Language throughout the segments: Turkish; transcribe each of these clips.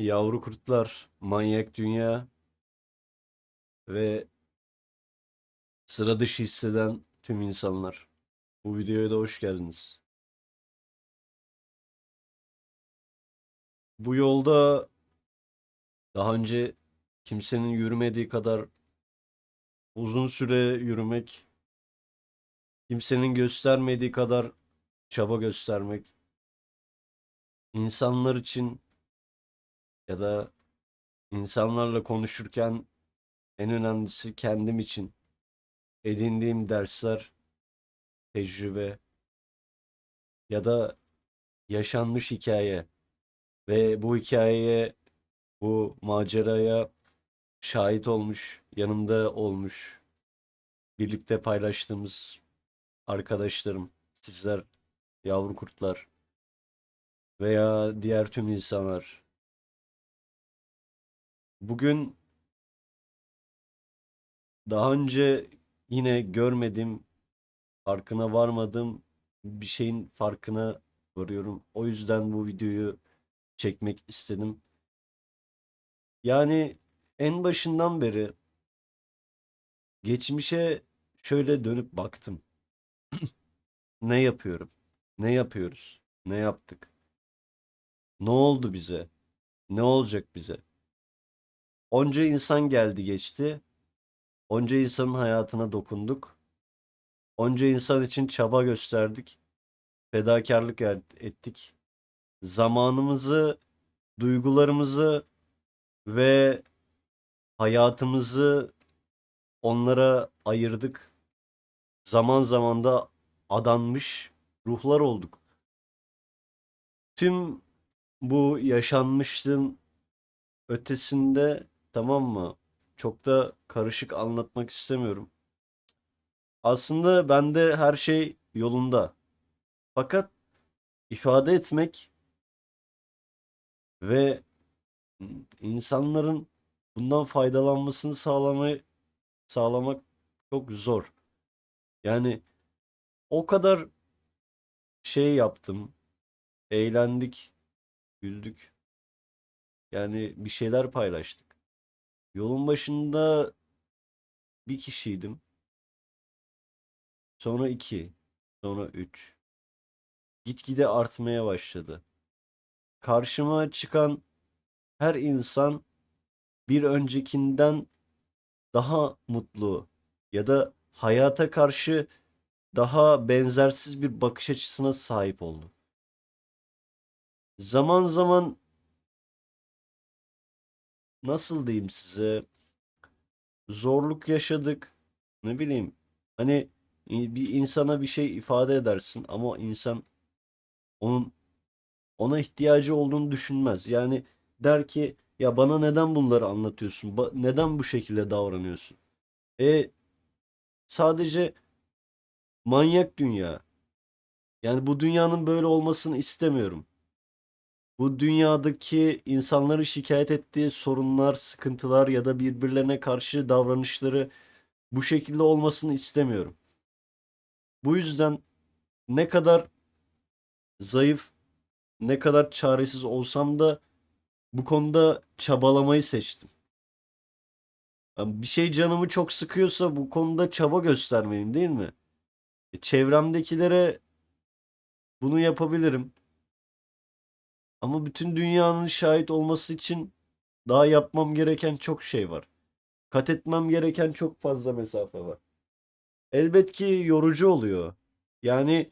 Yavru kurtlar, manyak dünya ve sıra dışı hisseden tüm insanlar. Bu videoya da hoş geldiniz. Bu yolda daha önce kimsenin yürümediği kadar uzun süre yürümek, kimsenin göstermediği kadar çaba göstermek, insanlar için ya da insanlarla konuşurken en önemlisi kendim için edindiğim dersler, tecrübe ya da yaşanmış hikaye ve bu hikayeye, bu maceraya şahit olmuş, yanımda olmuş, birlikte paylaştığımız arkadaşlarım, sizler, yavru kurtlar veya diğer tüm insanlar. Bugün daha önce yine görmedim, farkına varmadım bir şeyin farkına varıyorum. O yüzden bu videoyu çekmek istedim. Yani en başından beri geçmişe şöyle dönüp baktım. Ne yapıyorum? Ne yapıyoruz? Ne yaptık? Ne oldu bize? Ne olacak bize? Onca insan geldi geçti. Onca insanın hayatına dokunduk. Onca insan için çaba gösterdik. Fedakarlık er- ettik. Zamanımızı, duygularımızı ve hayatımızı onlara ayırdık. Zaman zaman da adanmış ruhlar olduk. Tüm bu yaşanmışlığın ötesinde tamam mı? Çok da karışık anlatmak istemiyorum. Aslında bende her şey yolunda. Fakat ifade etmek ve insanların bundan faydalanmasını sağlamayı sağlamak çok zor. Yani o kadar şey yaptım. Eğlendik, güldük. Yani bir şeyler paylaştık. Yolun başında bir kişiydim. Sonra iki, sonra üç. Gitgide artmaya başladı. Karşıma çıkan her insan bir öncekinden daha mutlu ya da hayata karşı daha benzersiz bir bakış açısına sahip oldu. Zaman zaman nasıl diyeyim size zorluk yaşadık. Ne bileyim hani bir insana bir şey ifade edersin ama insan onun ona ihtiyacı olduğunu düşünmez. Yani der ki ya bana neden bunları anlatıyorsun? Ba- neden bu şekilde davranıyorsun? E sadece manyak dünya. Yani bu dünyanın böyle olmasını istemiyorum. Bu dünyadaki insanların şikayet ettiği sorunlar, sıkıntılar ya da birbirlerine karşı davranışları bu şekilde olmasını istemiyorum. Bu yüzden ne kadar zayıf, ne kadar çaresiz olsam da bu konuda çabalamayı seçtim. Yani bir şey canımı çok sıkıyorsa bu konuda çaba göstermeliyim değil mi? E, çevremdekilere bunu yapabilirim. Ama bütün dünyanın şahit olması için daha yapmam gereken çok şey var. Kat etmem gereken çok fazla mesafe var. Elbet ki yorucu oluyor. Yani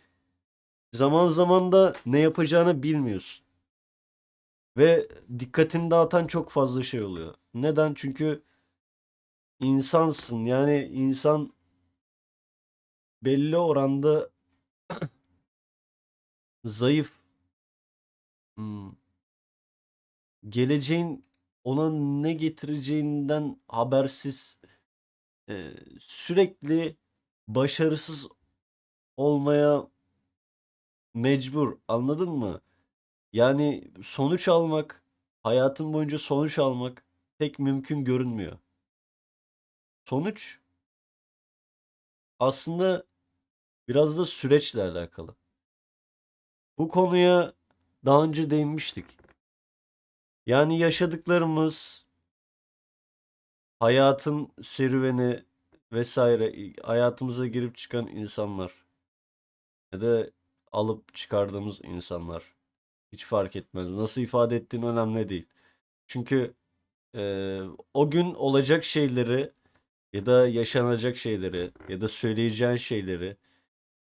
zaman zaman da ne yapacağını bilmiyorsun. Ve dikkatini dağıtan çok fazla şey oluyor. Neden? Çünkü insansın. Yani insan belli oranda zayıf. Hmm. Geleceğin ona ne getireceğinden habersiz e, sürekli başarısız olmaya mecbur. Anladın mı? Yani sonuç almak, hayatın boyunca sonuç almak pek mümkün görünmüyor. Sonuç aslında biraz da süreçle alakalı. Bu konuya daha önce değinmiştik. Yani yaşadıklarımız, hayatın serüveni vesaire, hayatımıza girip çıkan insanlar ya da alıp çıkardığımız insanlar hiç fark etmez. Nasıl ifade ettiğin önemli değil. Çünkü eee, o gün olacak şeyleri ya da yaşanacak şeyleri ya da söyleyeceğin şeyleri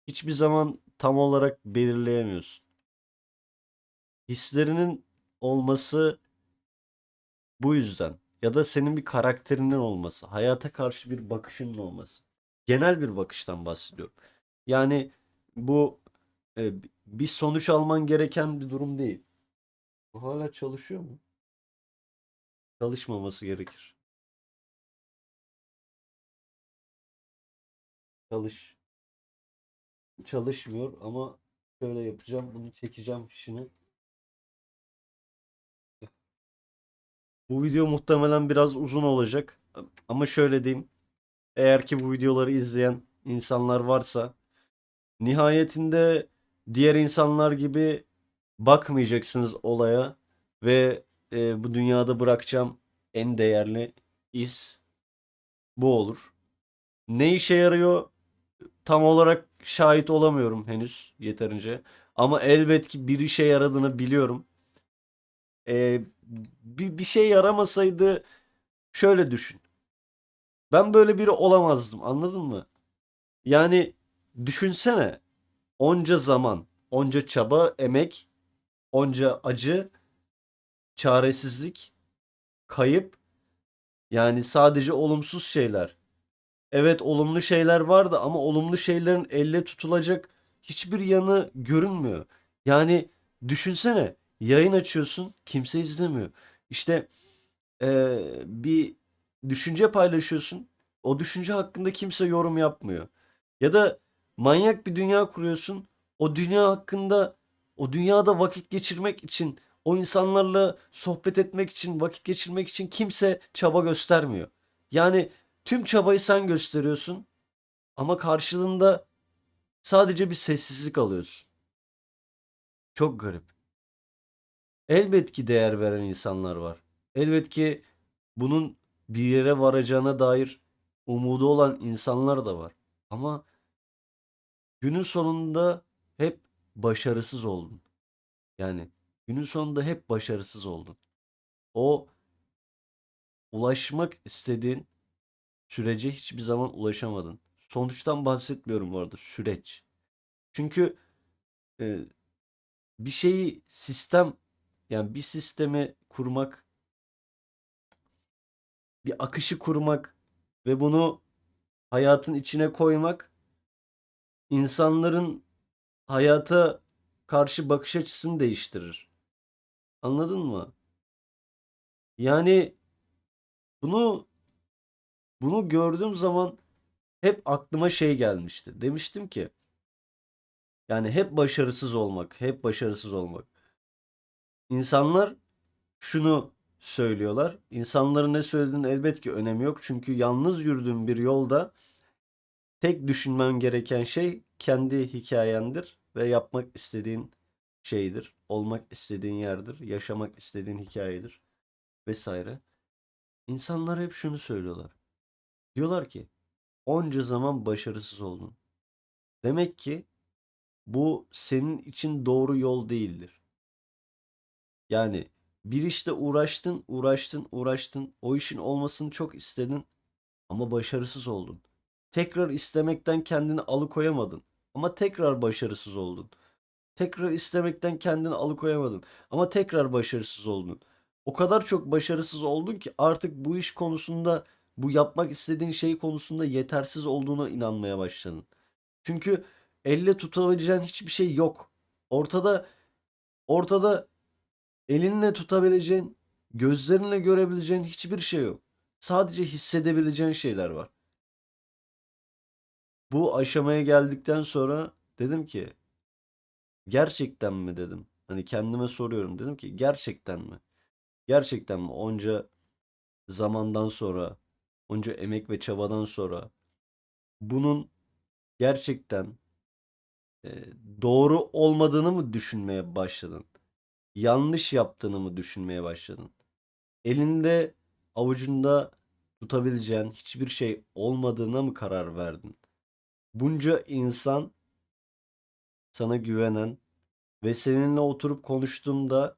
hiçbir zaman tam olarak belirleyemiyorsun. Hislerinin olması bu yüzden ya da senin bir karakterinin olması, hayata karşı bir bakışının olması. Genel bir bakıştan bahsediyorum. Yani bu e, bir sonuç alman gereken bir durum değil. Bu hala çalışıyor mu? Çalışmaması gerekir. Çalış. Çalışmıyor ama şöyle yapacağım. Bunu çekeceğim fişini. Bu video muhtemelen biraz uzun olacak. Ama şöyle diyeyim. Eğer ki bu videoları izleyen insanlar varsa nihayetinde diğer insanlar gibi bakmayacaksınız olaya ve e, bu dünyada bırakacağım en değerli iz bu olur. Ne işe yarıyor tam olarak şahit olamıyorum henüz yeterince. Ama elbet ki bir işe yaradığını biliyorum. Ee, bir, bir şey yaramasaydı şöyle düşün. Ben böyle biri olamazdım anladın mı? Yani düşünsene onca zaman, onca çaba, emek, onca acı, çaresizlik, kayıp yani sadece olumsuz şeyler. Evet olumlu şeyler vardı ama olumlu şeylerin elle tutulacak hiçbir yanı görünmüyor. Yani düşünsene yayın açıyorsun kimse izlemiyor. İşte eee, bir düşünce paylaşıyorsun o düşünce hakkında kimse yorum yapmıyor. Ya da manyak bir dünya kuruyorsun o dünya hakkında o dünyada vakit geçirmek için o insanlarla sohbet etmek için vakit geçirmek için kimse çaba göstermiyor. Yani Tüm çabayı sen gösteriyorsun ama karşılığında sadece bir sessizlik alıyorsun. Çok garip. Elbet ki değer veren insanlar var. Elbet ki bunun bir yere varacağına dair umudu olan insanlar da var. Ama günün sonunda hep başarısız oldun. Yani günün sonunda hep başarısız oldun. O ulaşmak istediğin sürece hiçbir zaman ulaşamadın. Sonuçtan bahsetmiyorum bu arada süreç. Çünkü e, bir şeyi sistem yani bir sistemi kurmak, bir akışı kurmak ve bunu hayatın içine koymak insanların hayata karşı bakış açısını değiştirir. Anladın mı? Yani bunu bunu gördüğüm zaman hep aklıma şey gelmişti. Demiştim ki yani hep başarısız olmak, hep başarısız olmak. İnsanlar şunu söylüyorlar. İnsanların ne söylediğinin elbet ki önemi yok. Çünkü yalnız yürüdüğün bir yolda tek düşünmen gereken şey kendi hikayendir ve yapmak istediğin şeydir. Olmak istediğin yerdir, yaşamak istediğin hikayedir vesaire. İnsanlar hep şunu söylüyorlar. Diyorlar ki onca zaman başarısız oldun. Demek ki bu senin için doğru yol değildir. Yani bir işte uğraştın, uğraştın, uğraştın. O işin olmasını çok istedin ama başarısız oldun. Tekrar istemekten kendini alıkoyamadın ama tekrar başarısız oldun. Tekrar istemekten kendini alıkoyamadın ama tekrar başarısız oldun. O kadar çok başarısız oldun ki artık bu iş konusunda bu yapmak istediğin şey konusunda yetersiz olduğuna inanmaya başladın. Çünkü elle tutabileceğin hiçbir şey yok. Ortada ortada elinle tutabileceğin, gözlerinle görebileceğin hiçbir şey yok. Sadece hissedebileceğin şeyler var. Bu aşamaya geldikten sonra dedim ki gerçekten mi dedim. Hani kendime soruyorum dedim ki gerçekten mi? Gerçekten mi onca zamandan sonra onca emek ve çabadan sonra bunun gerçekten e, doğru olmadığını mı düşünmeye başladın? Yanlış yaptığını mı düşünmeye başladın? Elinde avucunda tutabileceğin hiçbir şey olmadığına mı karar verdin? Bunca insan sana güvenen ve seninle oturup konuştuğunda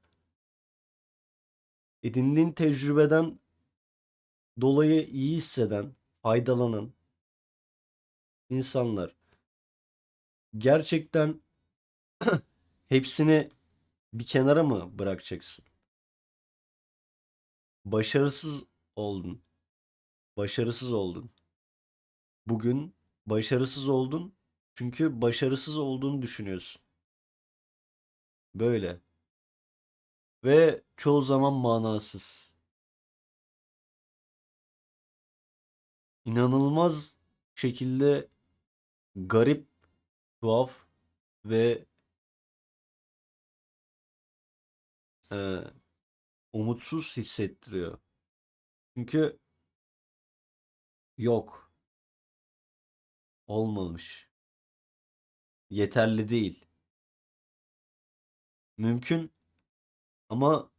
edindiğin tecrübeden dolayı iyi hisseden, faydalanan insanlar. Gerçekten hepsini bir kenara mı bırakacaksın? Başarısız oldun. Başarısız oldun. Bugün başarısız oldun çünkü başarısız olduğunu düşünüyorsun. Böyle. Ve çoğu zaman manasız. İnanılmaz şekilde garip, tuhaf ve e, umutsuz hissettiriyor. Çünkü yok. Olmamış. Yeterli değil. Mümkün ama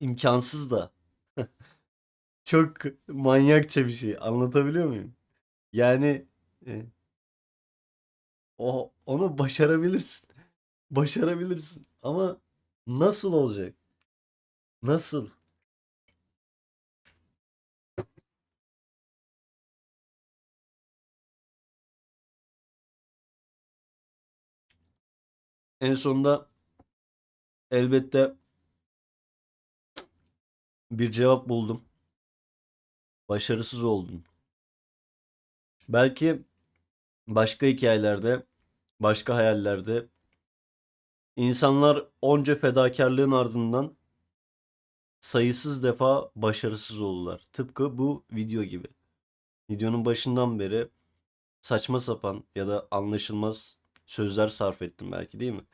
imkansız da. Çok manyakça bir şey. Anlatabiliyor muyum? Yani e, o onu başarabilirsin. Başarabilirsin. Ama nasıl olacak? Nasıl? En sonunda elbette bir cevap buldum. Başarısız oldun. Belki başka hikayelerde, başka hayallerde insanlar onca fedakarlığın ardından sayısız defa başarısız oldular. Tıpkı bu video gibi. Videonun başından beri saçma sapan ya da anlaşılmaz sözler sarf ettim belki değil mi?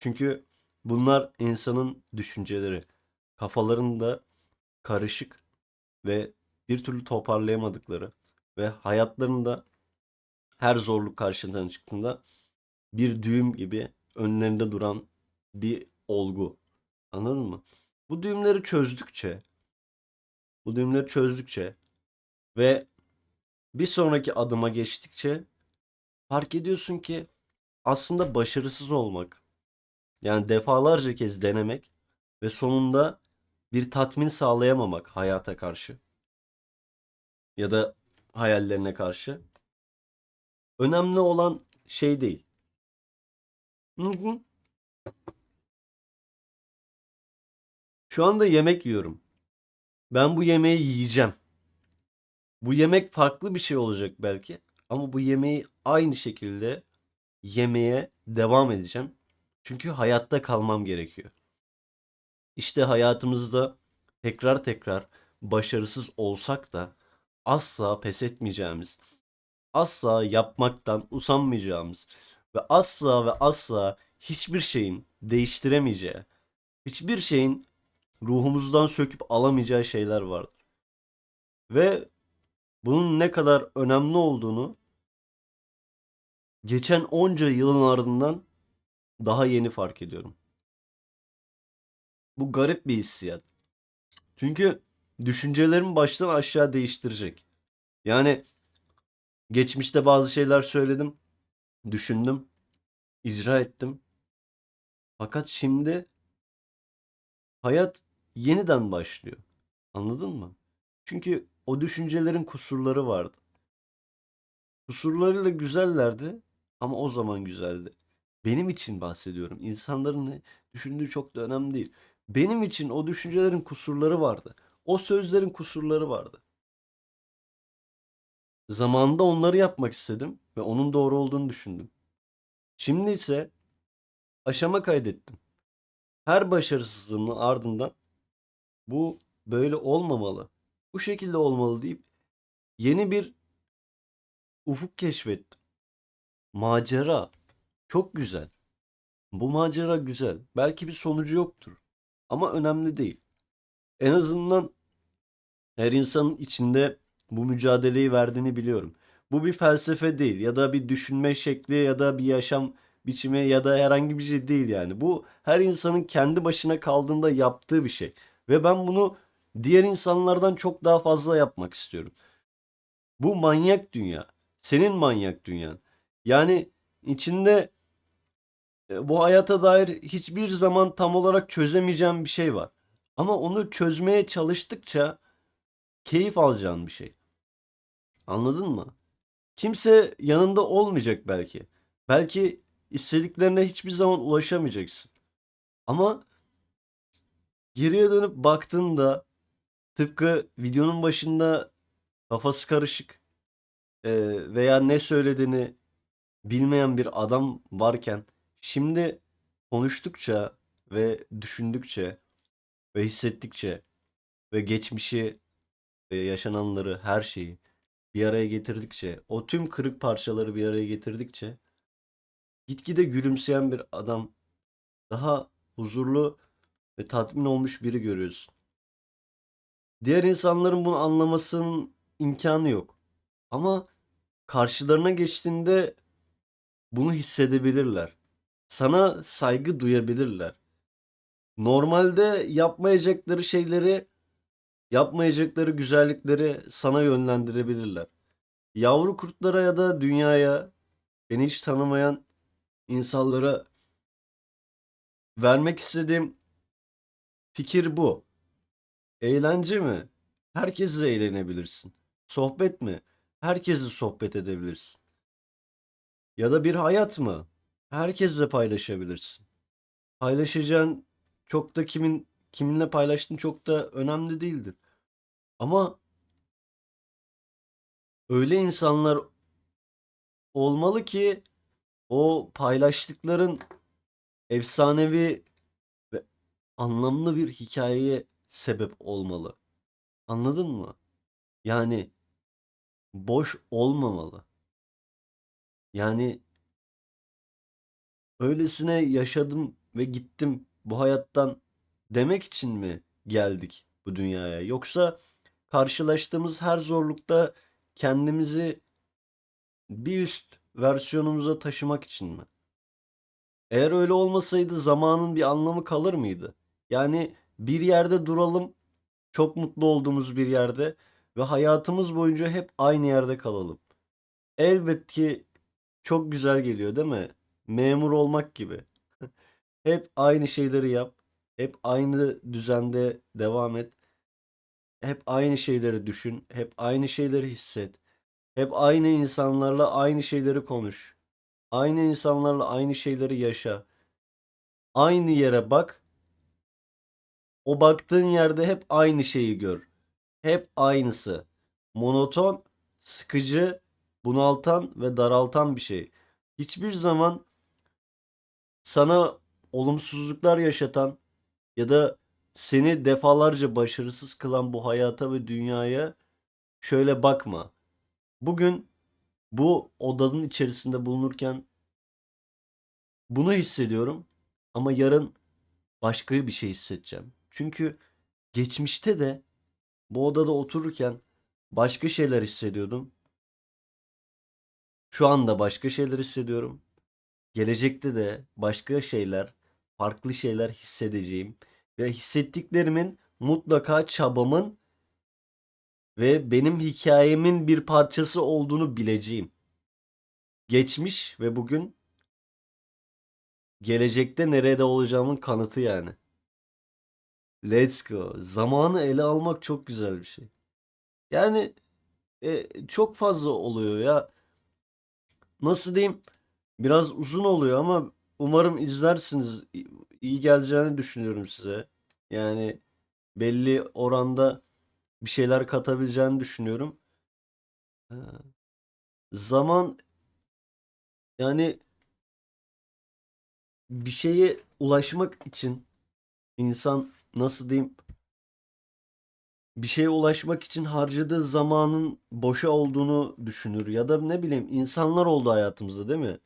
Çünkü bunlar insanın düşünceleri. Kafalarında karışık ve bir türlü toparlayamadıkları ve hayatlarında her zorluk karşılarına çıktığında bir düğüm gibi önlerinde duran bir olgu. Anladın mı? Bu düğümleri çözdükçe bu düğümleri çözdükçe ve bir sonraki adıma geçtikçe fark ediyorsun ki aslında başarısız olmak yani defalarca kez denemek ve sonunda bir tatmin sağlayamamak hayata karşı ya da hayallerine karşı önemli olan şey değil. Hı hı. Şu anda yemek yiyorum. Ben bu yemeği yiyeceğim. Bu yemek farklı bir şey olacak belki ama bu yemeği aynı şekilde yemeye devam edeceğim. Çünkü hayatta kalmam gerekiyor. İşte hayatımızda tekrar tekrar başarısız olsak da asla pes etmeyeceğimiz, asla yapmaktan usanmayacağımız ve asla ve asla hiçbir şeyin değiştiremeyeceği, hiçbir şeyin ruhumuzdan söküp alamayacağı şeyler vardır. Ve bunun ne kadar önemli olduğunu geçen onca yılın ardından daha yeni fark ediyorum. Bu garip bir hissiyat. Çünkü düşüncelerimi baştan aşağı değiştirecek. Yani geçmişte bazı şeyler söyledim, düşündüm, icra ettim. Fakat şimdi hayat yeniden başlıyor. Anladın mı? Çünkü o düşüncelerin kusurları vardı. Kusurlarıyla güzellerdi ama o zaman güzeldi. Benim için bahsediyorum. İnsanların ne düşündüğü çok da önemli değil. Benim için o düşüncelerin kusurları vardı. O sözlerin kusurları vardı. Zamanında onları yapmak istedim ve onun doğru olduğunu düşündüm. Şimdi ise aşama kaydettim. Her başarısızlığımın ardından bu böyle olmamalı. Bu şekilde olmalı deyip yeni bir ufuk keşfettim. Macera. Çok güzel. Bu macera güzel. Belki bir sonucu yoktur. Ama önemli değil. En azından her insanın içinde bu mücadeleyi verdiğini biliyorum. Bu bir felsefe değil ya da bir düşünme şekli ya da bir yaşam biçimi ya da herhangi bir şey değil yani. Bu her insanın kendi başına kaldığında yaptığı bir şey. Ve ben bunu diğer insanlardan çok daha fazla yapmak istiyorum. Bu manyak dünya. Senin manyak dünyan. Yani içinde e, bu hayata dair hiçbir zaman tam olarak çözemeyeceğim bir şey var. Ama onu çözmeye çalıştıkça keyif alacağın bir şey. Anladın mı? Kimse yanında olmayacak belki. Belki istediklerine hiçbir zaman ulaşamayacaksın. Ama geriye dönüp baktığında tıpkı videonun başında kafası karışık e, veya ne söylediğini bilmeyen bir adam varken şimdi konuştukça ve düşündükçe ve hissettikçe ve geçmişi ve yaşananları her şeyi bir araya getirdikçe o tüm kırık parçaları bir araya getirdikçe gitgide gülümseyen bir adam daha huzurlu ve tatmin olmuş biri görüyorsun. Diğer insanların bunu anlamasının imkanı yok. Ama karşılarına geçtiğinde bunu hissedebilirler. Sana saygı duyabilirler. Normalde yapmayacakları şeyleri, yapmayacakları güzellikleri sana yönlendirebilirler. Yavru kurtlara ya da dünyaya, beni hiç tanımayan insanlara vermek istediğim fikir bu. Eğlence mi? Herkesle eğlenebilirsin. Sohbet mi? Herkesle sohbet edebilirsin. Ya da bir hayat mı? Herkesle paylaşabilirsin. Paylaşacağın çok da kimin kiminle paylaştığın çok da önemli değildir. Ama öyle insanlar olmalı ki o paylaştıkların efsanevi ve anlamlı bir hikayeye sebep olmalı. Anladın mı? Yani boş olmamalı. Yani öylesine yaşadım ve gittim bu hayattan demek için mi geldik bu dünyaya? Yoksa karşılaştığımız her zorlukta kendimizi bir üst versiyonumuza taşımak için mi? Eğer öyle olmasaydı zamanın bir anlamı kalır mıydı? Yani bir yerde duralım, çok mutlu olduğumuz bir yerde ve hayatımız boyunca hep aynı yerde kalalım. Elbet ki çok güzel geliyor değil mi? Memur olmak gibi. Hep aynı şeyleri yap. Hep aynı düzende devam et. Hep aynı şeyleri düşün. Hep aynı şeyleri hisset. Hep aynı insanlarla aynı şeyleri konuş. Aynı insanlarla aynı şeyleri yaşa. Aynı yere bak. O baktığın yerde hep aynı şeyi gör. Hep aynısı. Monoton, sıkıcı, bunaltan ve daraltan bir şey. Hiçbir zaman sana olumsuzluklar yaşatan ya da seni defalarca başarısız kılan bu hayata ve dünyaya şöyle bakma. Bugün bu odanın içerisinde bulunurken bunu hissediyorum ama yarın başka bir şey hissedeceğim. Çünkü geçmişte de bu odada otururken başka şeyler hissediyordum. Şu anda başka şeyler hissediyorum. Gelecekte de başka şeyler, farklı şeyler hissedeceğim ve hissettiklerimin mutlaka çabamın ve benim hikayemin bir parçası olduğunu bileceğim. Geçmiş ve bugün gelecekte nerede olacağımın kanıtı yani. Let's go. Zamanı ele almak çok güzel bir şey. Yani e, çok fazla oluyor ya. Nasıl diyeyim? Biraz uzun oluyor ama umarım izlersiniz. İyi geleceğini düşünüyorum size. Yani belli oranda bir şeyler katabileceğini düşünüyorum. Ee, Zaman yani bir şeye ulaşmak için insan nasıl diyeyim bir şeye ulaşmak için harcadığı zamanın boşa olduğunu düşünür ya da ne bileyim insanlar oldu hayatımızda değil mi?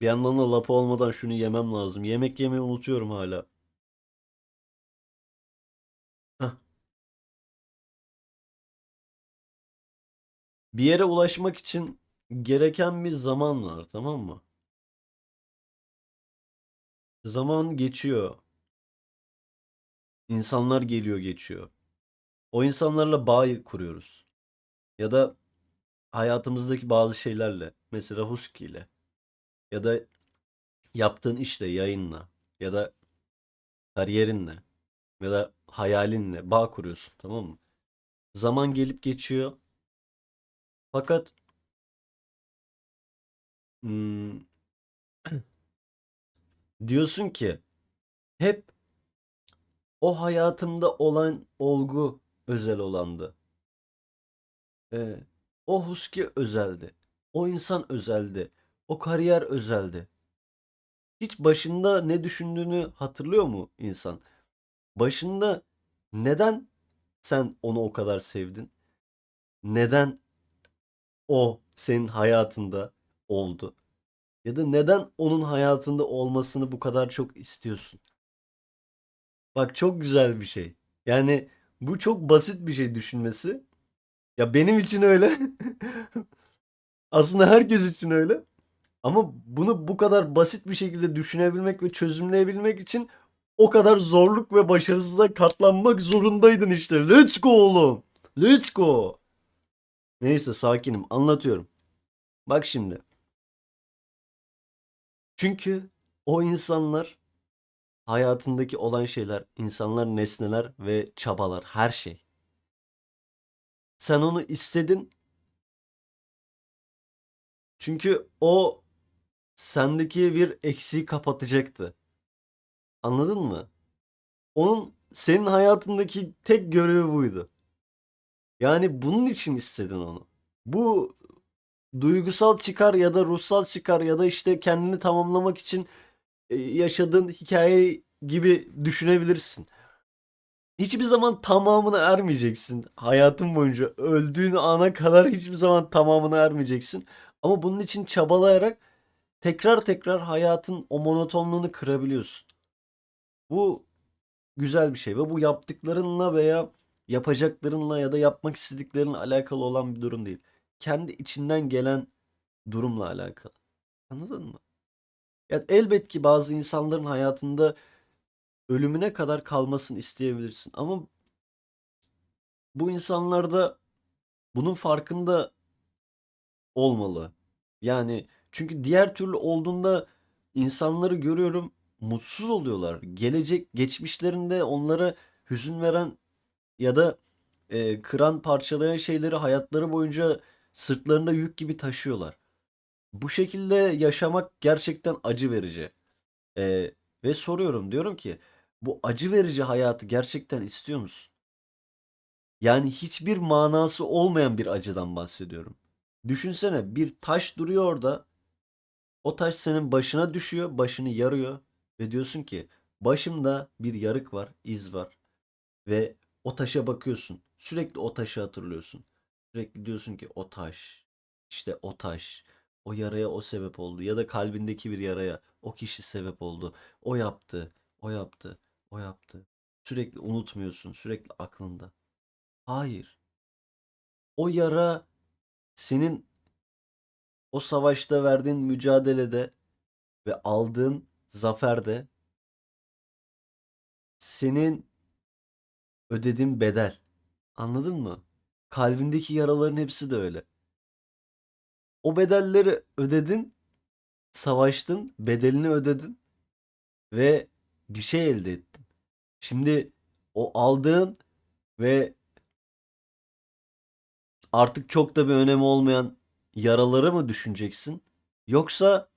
Bir yandan da lapa olmadan şunu yemem lazım. Yemek yemeyi unutuyorum hala. Bir yere ulaşmak için gereken bir zaman var, tamam mı? Zaman geçiyor. İnsanlar geliyor geçiyor. O insanlarla bağ kuruyoruz. Ya da hayatımızdaki bazı şeylerle. Mesela Husky ile. Ya da yaptığın işle, yayınla. Ya da kariyerinle. Ya da hayalinle bağ kuruyorsun tamam mı? Zaman gelip geçiyor. Fakat hmm, diyorsun ki hep o hayatımda olan olgu özel olandı. Ee, o Husky özeldi. O insan özeldi. O kariyer özeldi. Hiç başında ne düşündüğünü hatırlıyor mu insan? Başında neden sen onu o kadar sevdin? Neden o senin hayatında oldu? Ya da neden onun hayatında olmasını bu kadar çok istiyorsun? Bak çok güzel bir şey. Yani bu çok basit bir şey düşünmesi. Ya benim için öyle. Aslında herkes için öyle. Ama bunu bu kadar basit bir şekilde düşünebilmek ve çözümleyebilmek için o kadar zorluk ve başarısızlığa katlanmak zorundaydın işte. Let's go oğlum. Let's go. Neyse sakinim anlatıyorum. Bak şimdi. Çünkü o insanlar hayatındaki olan şeyler, insanlar, nesneler ve çabalar, her şey. Sen onu istedin. Çünkü o sendeki bir eksiği kapatacaktı. Anladın mı? Onun senin hayatındaki tek görevi buydu. Yani bunun için istedin onu. Bu duygusal çıkar ya da ruhsal çıkar ya da işte kendini tamamlamak için e, yaşadığın hikaye gibi düşünebilirsin. Hiçbir zaman tamamına ermeyeceksin. Hayatın boyunca öldüğün ana kadar hiçbir zaman tamamına ermeyeceksin. Ama bunun için çabalayarak tekrar tekrar hayatın o monotonluğunu kırabiliyorsun. Bu güzel bir şey ve bu yaptıklarınla veya yapacaklarınla ya da yapmak istediklerinle alakalı olan bir durum değil. Kendi içinden gelen durumla alakalı. Anladın mı? Yani elbet ki bazı insanların hayatında ölümüne kadar kalmasını isteyebilirsin. Ama bu insanlar da bunun farkında olmalı. Yani çünkü diğer türlü olduğunda insanları görüyorum mutsuz oluyorlar. Gelecek geçmişlerinde onlara hüzün veren ya da e, kıran parçalayan şeyleri hayatları boyunca sırtlarında yük gibi taşıyorlar. Bu şekilde yaşamak gerçekten acı verici. E, ve soruyorum diyorum ki bu acı verici hayatı gerçekten istiyor musun? Yani hiçbir manası olmayan bir acıdan bahsediyorum. Düşünsene bir taş duruyor orada. O taş senin başına düşüyor, başını yarıyor ve diyorsun ki başımda bir yarık var, iz var ve o taşa bakıyorsun. Sürekli o taşı hatırlıyorsun. Sürekli diyorsun ki o taş, işte o taş, o yaraya o sebep oldu ya da kalbindeki bir yaraya o kişi sebep oldu. O yaptı, o yaptı, o yaptı. Sürekli unutmuyorsun, sürekli aklında. Hayır. O yara senin o savaşta verdiğin mücadelede ve aldığın zaferde senin ödediğin bedel. Anladın mı? Kalbindeki yaraların hepsi de öyle. O bedelleri ödedin, savaştın, bedelini ödedin ve bir şey elde ettin. Şimdi o aldığın ve artık çok da bir önemi olmayan yaraları mı düşüneceksin? Yoksa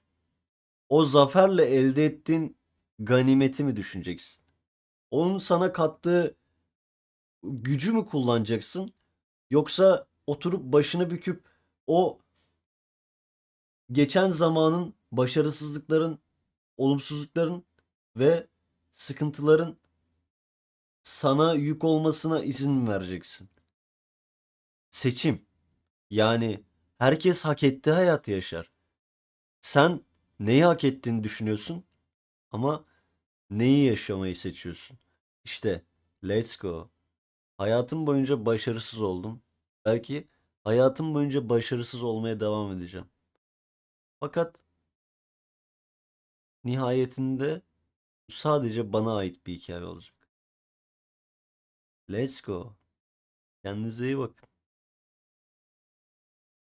o zaferle elde ettiğin ganimeti mi düşüneceksin? Onun sana kattığı gücü mü kullanacaksın? Yoksa oturup başını büküp o geçen zamanın başarısızlıkların, olumsuzlukların ve sıkıntıların sana yük olmasına izin mi vereceksin? Seçim. Yani Herkes hak ettiği hayatı yaşar. Sen neyi hak ettiğini düşünüyorsun ama neyi yaşamayı seçiyorsun? İşte let's go. Hayatım boyunca başarısız oldum. Belki hayatım boyunca başarısız olmaya devam edeceğim. Fakat nihayetinde bu sadece bana ait bir hikaye olacak. Let's go. Kendinize iyi bakın.